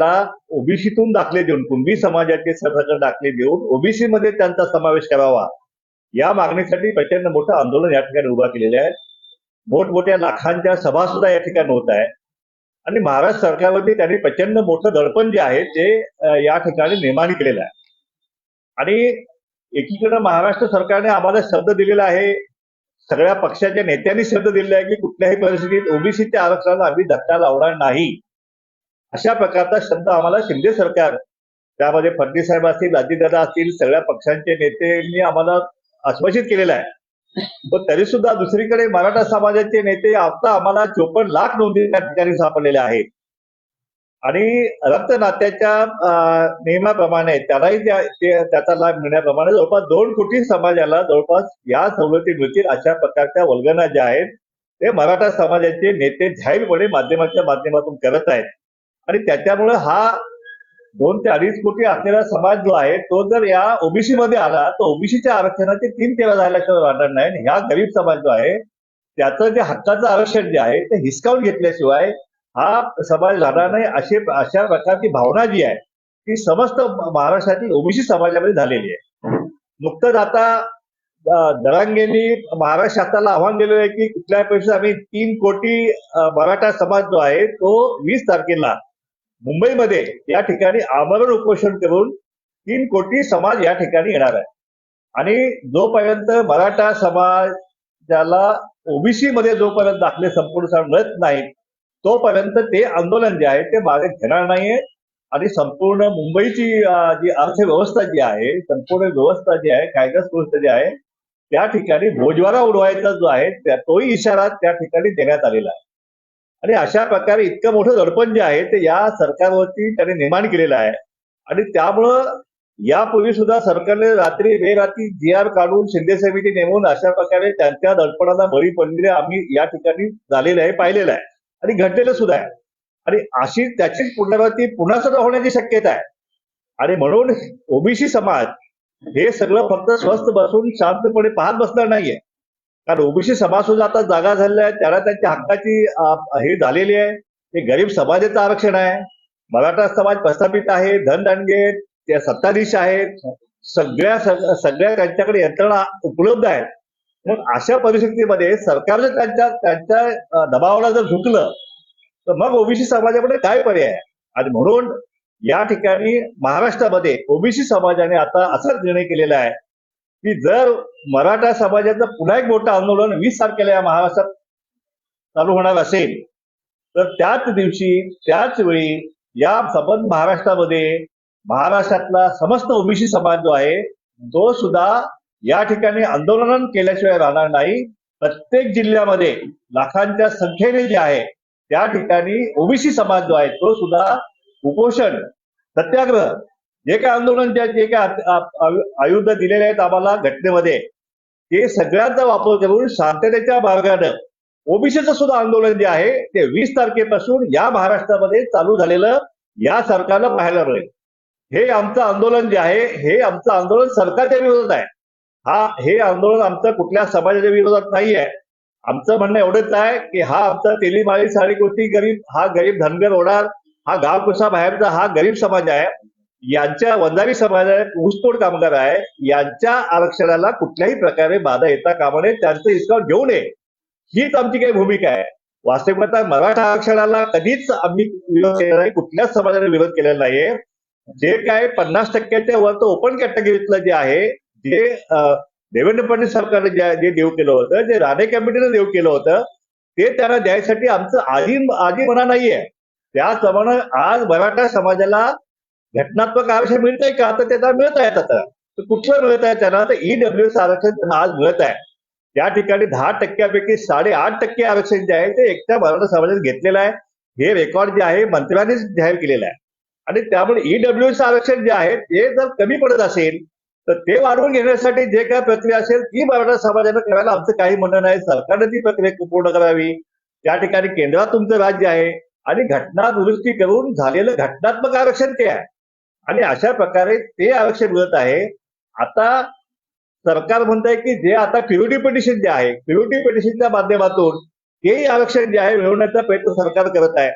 ओबीसीतून दाखले देऊन कुणबी समाजाचे सरसकट दाखले देऊन ओबीसी मध्ये त्यांचा समावेश करावा. या मागणीसाठी प्रचंड मोठं आंदोलन या ठिकाणी उभा केलेलं आहे. मोठमोठ्या लाखांच्या सभा सुद्धा या ठिकाणी होत आहे आणि महाराष्ट्र सरकारवरती त्यांनी प्रचंड मोठं दडपण जे आहे ते या ठिकाणी निर्माण केलेलं आहे. आणि एकीकडे महाराष्ट्र सरकारने आम्हाला शब्द दिलेला आहे. सगळ्या पक्षाच्या नेत्यांनी शब्द दिलेला आहे की कुठल्याही परिस्थितीत ओबीसीच्या आरक्षणाला आम्ही धक्का लावणार नाही. अशा प्रकारचा शब्द आम्हाला शिंदे सरकार त्यामध्ये फडणवीस साहेब असतील अजितदादा असतील सगळ्या पक्षांचे नेत्यांनी आम्हाला आश्वासित केलेलं आहे. पण तरी सुद्धा दुसरीकडे मराठा समाजाचे नेते आता आम्हाला चोपन्न लाख नोंदी त्या ठिकाणी सापडलेल्या आहेत. आणि रक्त नात्याच्या नियमाप्रमाणे त्यालाही त्याचा लाभ मिळण्याप्रमाणे जवळपास दोन कोटी समाजाला जवळपास या सवलती मिळतील अशा प्रकारच्या वल्गना ज्या आहेत ते मराठा समाजाचे नेते जाहीरपणे माध्यमाच्या माध्यमातून करत आहेत. आणि त्याच्यामुळे हा दोन ते अडीच कोटी असलेला समाज जो आहे तो जर या ओबीसी मध्ये आला तर ओबीसीच्या आरक्षणाचे तीन तेरा झाल्याशिवाय राहणार नाही. आणि ह्या गरीब समाज जो आहे त्याचं जे हक्काचं आरक्षण जे आहे ते हिसकावून घेतल्याशिवाय हा समाज राहणार नाही अशी अशा प्रकारची भावना जी आहे ती समस्त महाराष्ट्रातील ओबीसी समाजामध्ये झालेली आहे. नुकतंच आता दरांगेंनी महाराष्ट्र शासनाला आव्हान दिलेलं आहे की कुठल्या पैसे आम्ही तीन कोटी मराठा समाज जो आहे तो वीस तारखेला मुंबईमध्ये या ठिकाणी आमरण उपोषण करून तीन कोटी समाज या ठिकाणी येणार आहे. आणि जोपर्यंत मराठा समाजाला ओबीसी मध्ये जोपर्यंत दाखले संपूर्ण मिळत नाहीत तोपर्यंत ते आंदोलन जे आहे ते मागे घेणार नाहीये. आणि संपूर्ण मुंबईची जी अर्थव्यवस्था जी आहे संपूर्ण व्यवस्था जी आहे कायदा व्यवस्था जी आहे त्या ठिकाणी भोजवारा उडवायचा जो आहे त्या- तोही इशारा त्या ठिकाणी देण्यात आलेला आहे. आणि अशा प्रकारे इतकं मोठं दडपण जे आहे ते या सरकारवरती त्याने निर्माण केलेलं आहे. आणि त्यामुळं यापूर्वी सुद्धा सरकारने रात्री बेरात्री जी आर काढून शिंदे समिती नेमून अशा प्रकारे त्यांच्या दडपणाला बळी पडलेले आम्ही या ठिकाणी झालेलं आहे पाहिलेलं आहे. आणि घडलेलं सुद्धा आहे. आणि अशी त्याचीच पुनरावृत्ती पुन्हा सुद्धा होण्याची शक्यता आहे. आणि म्हणून ओबीसी समाज हे सगळं फक्त स्वस्थ बसून शांतपणे पाहत बसणार नाहीये. कारण ओबीसी समाज सुद्धा आता जागा झालेला आहे त्याला त्यांच्या हक्काची हे झालेली आहे. हे गरीब समाजाचं आरक्षण आहे. मराठा समाज प्रस्थापित आहे धनदांडगे ते सत्ताधीश आहेत. सगळ्या सगळ्या त्यांच्याकडे यंत्रणा उपलब्ध आहेत. मग अशा परिस्थितीमध्ये सरकारने त्यांच्या त्यांच्या दबावाला जर झुकलं तर मग ओबीसी समाजाकडे काय पर्याय आणि म्हणून या ठिकाणी महाराष्ट्रामध्ये ओबीसी समाजाने आता असाच निर्णय केलेला आहे. की जर मराठा समाजाचं पुन्हा एक मोठं आंदोलन वीस तारखेला या महाराष्ट्रात चालू होणार असेल तर त्याच दिवशी त्याच वेळी या संबंध महाराष्ट्रामध्ये महाराष्ट्रातला समस्त ओबीसी समाज जो आहे तो सुद्धा या ठिकाणी आंदोलन केल्याशिवाय राहणार नाही. प्रत्येक जिल्ह्यामध्ये लाखांच्या संख्येने जे आहे त्या ठिकाणी ओबीसी समाज जो आहे तो सुद्धा उपोषण सत्याग्रह जे काय आंदोलन जे काय आयुध दिलेले आहेत आम्हाला घटनेमध्ये ते सगळ्यांचा वापर करून शांततेच्या मार्गानं ओबीसीचं सुद्धा आंदोलन जे आहे ते वीस तारखेपासून या महाराष्ट्रामध्ये चालू झालेलं या सरकारनं पाहायला मिळेल. हे आमचं आंदोलन जे आहे हे आमचं आंदोलन सरकारच्या विरोधात आहे. हा हे आंदोलन आमचं कुठल्या समाजाच्या विरोधात नाही आहे आमचं म्हणणं एवढंच आहे की हा आमचा तेलीमाळी साडेकोटी गरीब हा गरीब धनगर होणार हा गाव कुसा बाहेरचा हा गरीब समाज आहे. यांच्या वंजारी समाजात ऊसतोड कामगार आहे. यांच्या आरक्षणाला कुठल्याही प्रकारे बाधा येता कामा नये. त्यांचं हिसकाव घेऊ नये. हीच आमची काही भूमिका आहे. वास्तविकता मराठा आरक्षणाला कधीच आम्ही विरोध केला नाही. कुठल्याच समाजाने विरोध केलेला नाहीये. जे काय पन्नास टक्क्याच्या वर ओपन कॅटेगरीतलं जे आहे जे देवेंद्र फडणवीस सरकारने जे जे देऊ केलं होतं जे राणे कमिटीने देऊ केलं होतं ते त्यांना द्यायसाठी आमचं आधी आधी म्हणा नाहीये. त्याचप्रमाणे आज मराठा समाजाला घटनात्मक आरक्षण मिळत आहे का? तर त्याला मिळत आहे आता. तर कुठलं मिळत आहे त्यांना? तर ईडब्ल्यू आरक्षण त्यांना आज मिळत आहे. त्या ठिकाणी दहा टक्क्यापैकी साडेआठ टक्के आरक्षण जे आहे ते एकट्या मराठा समाजाने घेतलेलं आहे. हे रेकॉर्ड जे आहे मंत्र्यांनीच जाहीर केलेलं आहे. आणि त्यामुळे ईडब्ल्यूचं आरक्षण जे आहे ते जर कमी पडत असेल तर ते वाढवून घेण्यासाठी जे काय प्रक्रिया असेल ती मराठा समाजानं करायला आमचं काही म्हणणं नाही. सरकारने ती प्रक्रिया पूर्ण करावी. त्या ठिकाणी केंद्रात तुमचं राज्य आहे. आणि घटना दुरुस्ती करून झालेलं घटनात्मक आरक्षण ते आहे. आणि अशा प्रकारे ते आरक्षण मिळत आहे. आता सरकार म्हणत आहे की जे आता प्युरिटी पिटिशन जे आहे प्युरिटी पिटिशनच्या माध्यमातून तेही आरक्षण जे आहे मिळवण्याचा प्रयत्न सरकार करत आहे.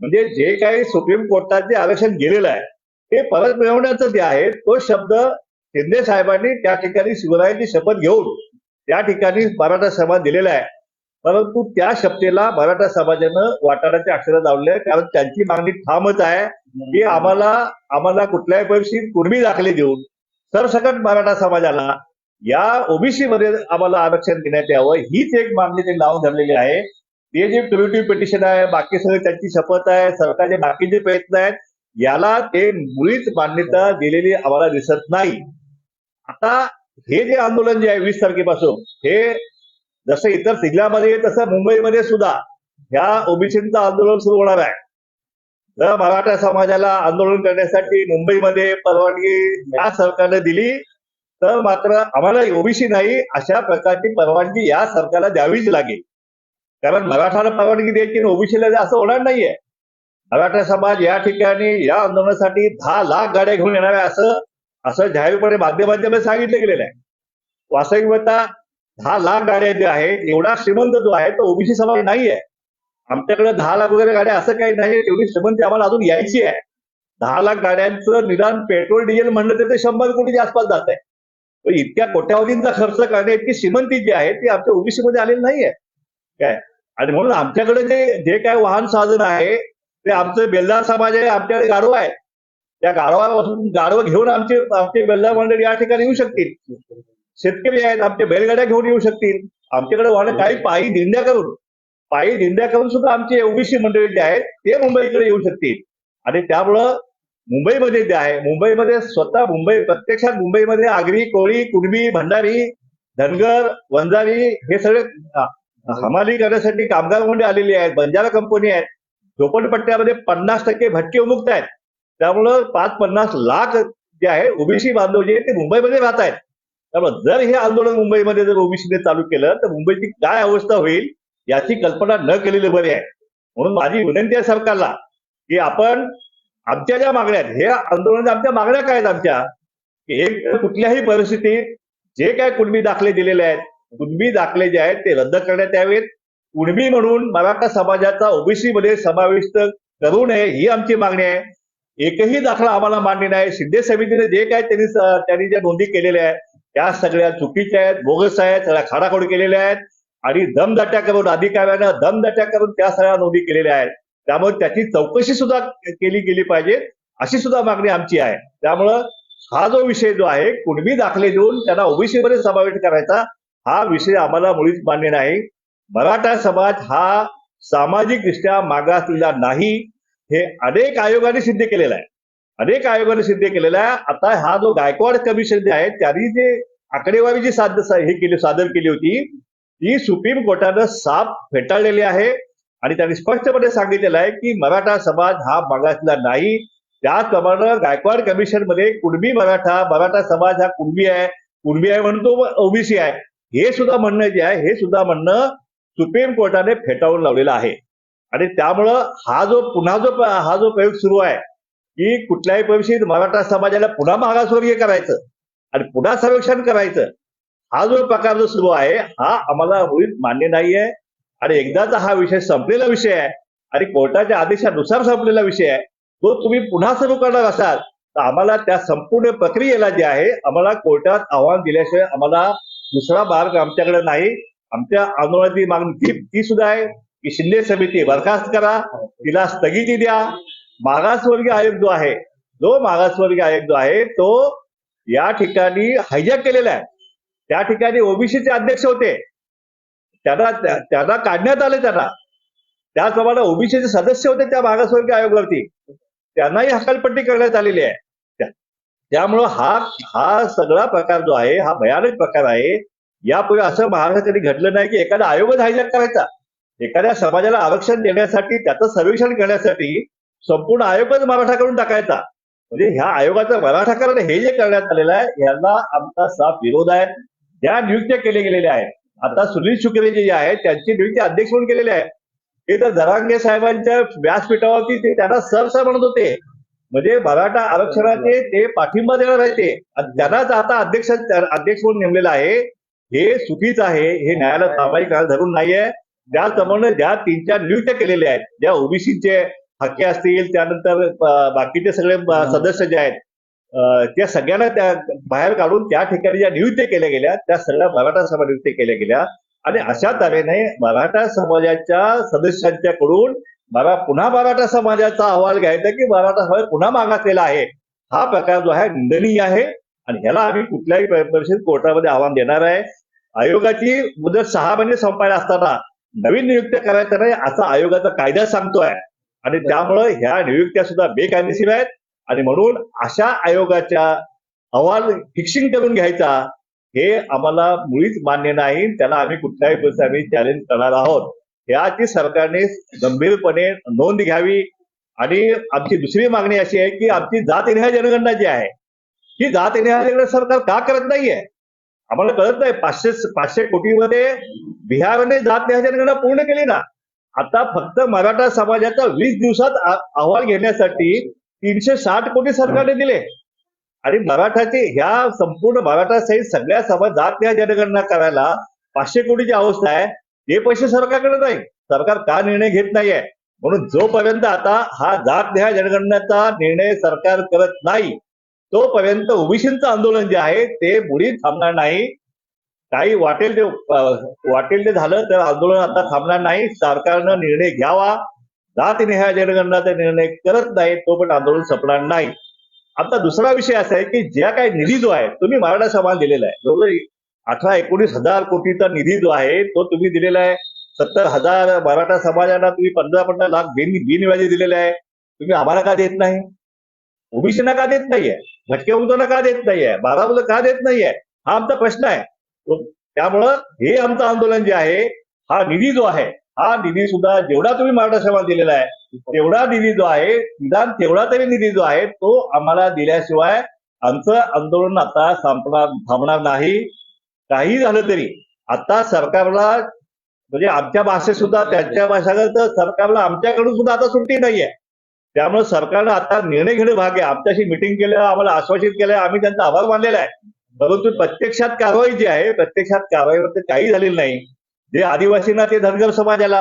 म्हणजे जे काही सुप्रीम कोर्टात जे आरक्षण गेलेलं आहे ते परत मिळवण्याचं जे आहे तो शब्द शिंदे साहेबांनी त्या ठिकाणी शिवरायांची शपथ घेऊन त्या ठिकाणी मराठा समाज दिलेला आहे. परंतु त्या शपथेला मराठा समाजानं वाटाण्याच्या अक्षरात लावले कारण त्यांची मागणी ठामच आहे की आम्हाला आम्हाला कुठल्याही परिस्थितीत कुणबी दाखले देऊन सरसकट मराठा समाजाला या ओबीसी मध्ये आम्हाला आरक्षण देण्यात यावं हीच एक मागणी त्यांनी लावून धरलेली आहे. ते जे प्रिव्हेटिव्ह पिटिशन आहे बाकी सगळे त्यांची शपथ आहे सरकारचे बाकीचे प्रयत्न आहेत याला ते मुळीच मान्यता दिलेली आम्हाला दिसत नाही. आता हे जे आंदोलन जे आहे वीस तारखेपासून हे जसं इतर जिल्ह्यामध्ये तसं मुंबईमध्ये सुद्धा ह्या ओबीसींचं आंदोलन सुरू होणार आहे. जर मराठा समाजाला आंदोलन करण्यासाठी मुंबईमध्ये परवानगी या सरकारने दिली तर मात्र आम्हाला ओबीसी नाही अशा प्रकारची परवानगी या सरकारला द्यावीच लागेल. कारण मराठाला परवानगी द्यायची ओबीसीला असं होणार नाहीये. मराठा समाज या ठिकाणी या आंदोलनासाठी दहा लाख गाड्या घेऊन येणार आहे असं असं जाहीरपणे माध्यमांच्या सांगितलं गेलेलं आहे. वास्तविकता दहा लाख गाड्या ज्या आहेत. एवढा श्रीमंत जो आहे तो ओबीसी समाज नाहीये. आमच्याकडे दहा लाख वगैरे गाड्या असं काही नाही. एवढी श्रीमंती आम्हाला अजून यायची आहे. दहा लाख गाड्यांचं निदान पेट्रोल डिझेल म्हणलं तर ते शंभर कोटीच्या आसपास जात आहे. पण इतक्या कोट्यावधींचा खर्च करणे इतकी श्रीमंती जी आहे ती आमच्या ओबीसी मध्ये आलेली नाहीये. काय? आणि म्हणून आमच्याकडे जे जे काय वाहन साधन आहे ते आमचं बेल्लार समाज आहे आमच्याकडे गाढव आहे. त्या गाढवापासून गाढव घेऊन आमचे आमचे बेल्लार मंडळी या ठिकाणी येऊ शकतील. शेतकरी आहेत आमचे बैलगाड्या घेऊन येऊ शकतील. आमच्याकडे वाहन काही पायी दिंड्या करून पायी दिंड्या करून सुद्धा आमचे ओबीसी मंडळी जे आहेत ते मुंबईकडे येऊ शकतील. आणि त्यामुळं मुंबईमध्ये जे आहे मुंबईमध्ये स्वतः मुंबई प्रत्यक्षात मुंबईमध्ये आगरी कोळी कुणबी भंडारी धनगर वंजारी हे सगळे हमाली करण्यासाठी कामगार मंडळी आलेली आहेत बंजारा कंपनी आहेत. झोपडपट्ट्यामध्ये पन्नास टक्के भटके उमुक्त आहेत. त्यामुळं पाच पन्नास लाख जे आहे ओबीसी बांधव जे ते मुंबईमध्ये राहत आहेत. त्यामुळे जर हे आंदोलन मुंबईमध्ये जर ओबीसीने चालू केलं तर मुंबईची काय अवस्था होईल याची कल्पना न केलेली बरी आहे. म्हणून माझी विनंती आहे सरकारला की आपण आमच्या ज्या मागण्या आहेत हे आंदोलनाच्या आमच्या मागण्या काय आहेत आमच्या? की एक कुठल्याही परिस्थितीत जे काय कुणबी दाखले दिलेले आहेत कुणबी दाखले जे आहेत ते रद्द करण्यात यावेत. कुणबी म्हणून मराठा समाजाचा ओबीसी मध्ये समाविष्ट करू नये ही आमची मागणी आहे. एकही दाखला आम्हाला मान्य नाही. शिंदे समितीने जे काय त्यांनी त्यांनी ज्या नोंदी केलेल्या आहेत त्या सगळ्या चुकीच्या आहेत. बोगस आहेत. सगळ्या खाडाखोड केलेल्या आहेत. आणि दमदाट्या करून अधिकाऱ्यानं दमदाट्या करून त्या सगळ्या नोंदी केलेल्या आहेत. त्यामुळे त्याची चौकशी सुद्धा केली गेली पाहिजे अशी सुद्धा मागणी आमची आहे. त्यामुळं हा जो विषय जो आहे कुणबी दाखले देऊन त्यांना ओबीसी मध्ये समावेश करायचा हा विषय आम्हाला मुळीच मान्य नाही. मराठा समाज हा सामाजिकदृष्ट्या मागासलेला नाही. हे अनेक आयोगाने सिद्ध केलेलं आहे. अनेक आयोगाने सिद्ध केलेला आहे. आता हा जो गायकवाड कमिशन जे आहे त्यांनी जे आकडेवारी जी साध हे केली सादर केली होती ती सुप्रीम कोर्टानं साफ फेटाळलेली आहे. आणि त्यांनी स्पष्टपणे सांगितलेलं आहे की मराठा समाज हा मागासला नाही. त्याचप्रमाणे गायकवाड कमिशनमध्ये कुणबी मराठा मराठा समाज हा कुणबी आहे. कुणबी आहे म्हणून तो ओबीसी आहे. हे सुद्धा म्हणणं जे आहे हे सुद्धा म्हणणं सुप्रीम कोर्टाने फेटाळून लावलेलं आहे. आणि त्यामुळं हा जो पुन्हा जो हा जो प्रयोग सुरू आहे की कुठल्याही भविष्यात मराठा समाजाला पुन्हा मागासवर्गीय करायचं आणि पुन्हा सर्वेक्षण करायचं हा जो प्रकार जो सुरू आहे हा आम्हाला होईल मान्य नाहीये. आणि एकदाचा हा विषय संपलेला विषय आहे आणि कोर्टाच्या आदेशानुसार संपलेला विषय आहे तो तुम्ही पुन्हा सुरू करणार असाल तर आम्हाला त्या संपूर्ण प्रक्रियेला जे आहे आम्हाला कोर्टात आव्हान दिल्याशिवाय आम्हाला दुसरा मार्ग आमच्याकडे नाही. आमच्या आंदोलनाची मागणी ती ती सुद्धा आहे की शिंदे समिती बरखास्त करा तिला स्थगिती द्या मागासवर्गीय आयोग जो आहे जो मागासवर्गीय आयोग जो आहे तो या ठिकाणी हायजॅक केलेला आहे. त्या ठिकाणी ओबीसीचे अध्यक्ष होते. त्यांना त्यांना काढण्यात आले त्यांना. त्याचप्रमाणे ओबीसीचे सदस्य होते त्या मागासवर्गीय आयोगावरती. त्यांनाही हकालपट्टी करण्यात आलेली आहे. त्या- त्यामुळं हा हा सगळा प्रकार जो आहे हा भयानक प्रकार आहे. यापूर्वी असं महाराष्ट्रात कधी घडलं नाही की एखादा आयोगच हायजॅक करायचा. एखाद्या समाजाला आरक्षण देण्यासाठी त्याचं सर्वेक्षण करण्यासाठी संपूर्ण आयोगच मराठा करून टाकायचा. म्हणजे ह्या आयोगाचं मराठाकरण हे जे करण्यात आलेलं आहे याला आमचा साफ विरोध आहे. ज्या नियुक्त्या केल्या गेलेल्या आहेत आता सुनील शुक्रे जे आहेत त्यांची नियुक्ती अध्यक्ष म्हणून केलेली आहे. ते तर धरांगे साहेबांच्या व्यासपीठावरती ते त्यांना सर सर म्हणत होते. म्हणजे मराठा आरक्षणाचे ते पाठिंबा देणार आहे ते. त्यांनाच आता अध्यक्ष अध्यक्ष म्हणून नेमलेलं आहे. हे चुकीचं आहे. हे न्यायालय सामायिक धरून नाहीये. त्याचप्रमाणे ज्या तीन चार नियुक्त्या केलेल्या आहेत ज्या ओबीसीचे हाके असतील त्यानंतर बाकीचे सगळे सदस्य जे आहेत त्या सगळ्यांना त्या बाहेर काढून त्या ठिकाणी ज्या नियुक्त्या केल्या गेल्या त्या सगळ्या मराठा सभा नियुक्त्या केल्या गेल्या. आणि अशा तऱ्हेने मराठा समाजाच्या सदस्यांच्याकडून मला पुन्हा मराठा समाजाचा अहवाल घ्यायचा की मराठा समाज पुन्हा मागासलेला आहे. हा प्रकार जो आहे निंदनीय आहे. आणि ह्याला आम्ही कुठल्याही प- परिस्थितीत कोर्टामध्ये आव्हान देणार आहे. आयोगाची मुदत सहा महिने संपायला असताना नवीन नियुक्त्या करायच्या नाही असा आयोगाचा कायदा सांगतोय. आणि त्यामुळं ह्या नियुक्त्या सुद्धा बेकायदेशीर आहेत. आणि म्हणून अशा आयोगाच्या अहवाल फिक्सिंग करून घ्यायचा हे आम्हाला मुळीच मान्य नाही. त्याला आम्ही कुठल्याही पद्धतीने आम्ही चॅलेंज करणार आहोत. याची सरकारने गंभीरपणे नोंद घ्यावी. आणि आमची दुसरी मागणी अशी आहे की आमची जात जातनिहाय जनगणना जी आहे ही जातनिहाय जनगणना सरकार का करत नाहीये? आम्हाला कळत नाही. पाचशे पाचशे कोटीमध्ये बिहारने जातनिहाय जनगणना पूर्ण केली ना. आता फक्त मराठा समाजाचा वीस दिवसात अहवाल घेण्यासाठी तीनशे साठ कोटी सरकारने दिले. आणि मराठाचे ह्या संपूर्ण मराठा सहित सगळ्या समाज जात जनगणना करायला पाचशे कोटीची अवस्था आहे. ते पैसे सरकारकडे नाही. सरकार का निर्णय घेत नाहीये? म्हणून जोपर्यंत आता हा जात न्याय जनगणनेचा निर्णय सरकार करत नाही तोपर्यंत ओबीसींचं आंदोलन जे आहे ते मुळीच थांबणार नाही. काही वाटेल ते वाटेल ते झालं तर आंदोलन आता थांबणार नाही. सरकारनं निर्णय घ्यावा. जात निहाय जनगणनाचा निर्णय करत नाही तो पण आंदोलन संपणार नाही. आता दुसरा विषय असा आहे की ज्या काही निधी जो आहे तुम्ही मराठा समाज दिलेला आहे. जवळजवळ अठरा एकोणीस हजार कोटीचा निधी जो आहे तो तुम्ही दिलेला आहे. सत्तर हजार मराठा समाजाला तुम्ही पंधरा पंधरा लाख बिन बिनव्याजी दिलेले आहे. तुम्ही आम्हाला का देत नाही? ओबीसीना का देत नाहीये? भटक्या मुलांना का देत नाहीये? बारा मुलं का देत नाहीये? हा आमचा प्रश्न आहे. त्यामुळं हे आमचं आंदोलन जे आहे हा निधी जो आहे हा निधी सुद्धा जेवढा तुम्ही मराठा दिलेला आहे तेवढा निधी जो आहे निदान तेवढा तरी निधी जो आहे तो आम्हाला दिल्याशिवाय आमचं आंदोलन आता संपणार थांबणार नाही. काही झालं तरी आता सरकारला म्हणजे आमच्या भाषेत सुद्धा त्यांच्या भाषेत तर सरकारला आमच्याकडून सुद्धा आता सुट्टी नाहीये. त्यामुळे सरकारनं आता निर्णय घेणं भाग आहे. आमच्याशी मिटिंग केलं आम्हाला आश्वासित केलं आम्ही त्यांचा आभार मानलेला आहे. परंतु प्रत्यक्षात कारवाई जी आहे प्रत्यक्षात कारवाईवर काही झालेली नाही. जे आदिवासींना ते धनगर समाजाला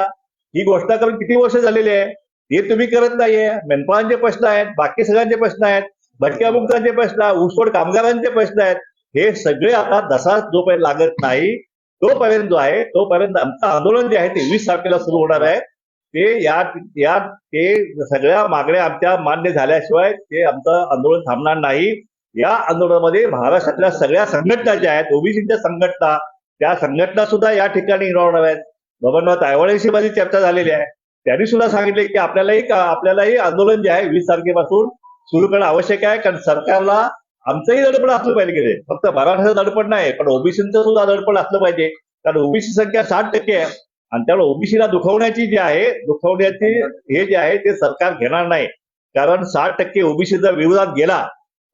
ही गोष्ट करून किती वर्ष झालेली आहे ते तुम्ही करत नाहीये. मेनपाळांचे प्रश्न आहेत बाकी सगळ्यांचे प्रश्न आहेत भटक्या मुक्तांचे प्रश्न आहेत ऊसतोड कामगारांचे प्रश्न आहेत. हे सगळे आता दसा जोपर्यंत लागत नाही तोपर्यंत जो आहे तोपर्यंत आमचं आंदोलन जे आहे ते वीस तारखेला सुरू होणार आहे. ते या या ते सगळ्या मागण्या आमच्या मान्य झाल्याशिवाय ते आमचं आंदोलन थांबणार नाही. या आंदोलनामध्ये महाराष्ट्रातल्या सगळ्या संघटना ज्या आहेत ओबीसीच्या संघटना त्या संघटना सुद्धा या ठिकाणी इन्व्हॉल्व आहेत बबननाथ आयवाडेशी माझी चर्चा झालेली आहे. त्यांनी सुद्धा सांगितले की आपल्यालाही आपल्यालाही आंदोलन जे आहे वीस तारखेपासून सुरू करणं आवश्यक आहे. कारण सरकारला आमचंही दडपण असलं पाहिजे की फक्त मराठाचं दडपण नाही पण ओबीसीचं सुद्धा दडपण असलं पाहिजे. कारण ओबीसी संख्या साठ टक्के आहे. आणि त्यामुळे ओबीसीला दुखवण्याची जी आहे दुखवण्याची हे जे आहे ते सरकार घेणार नाही. कारण साठ टक्के ओबीसीचा विरोधात गेला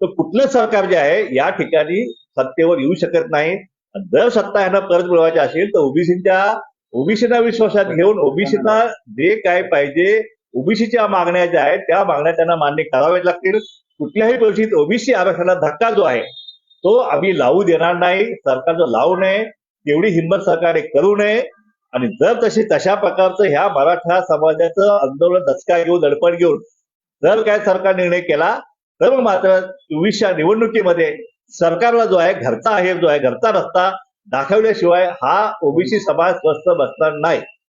तर कुठलं सरकार जे आहे या ठिकाणी सत्तेवर येऊ शकत नाही. जर सत्ता यांना परत मिळवायची असेल तर ओबीसीच्या ओबीसीना विश्वासात घेऊन ओबीसीना जे काय पाहिजे ओबीसीच्या मागण्या ज्या आहेत त्या मागण्या त्यांना मान्य कराव्याच लागतील. कुठल्याही परिस्थितीत ओबीसी आरक्षणाला धक्का जो आहे तो आम्ही लावू देणार नाही. सरकार जर लावू नये. तेवढी हिंमत सरकारने करू नये. आणि जर तशी तशा प्रकारचं ह्या मराठा समाजाचं आंदोलन दचका घेऊन दडपण घेऊन जर काय सरकार निर्णय केला तर मग मात्र चोवीसच्या निवडणुकीमध्ये सरकारला जो आहे घरचा आहे जो आहे घरचा रस्ता दाखवल्याशिवाय हा ओबीसी समाज स्वस्त बसणार नाही.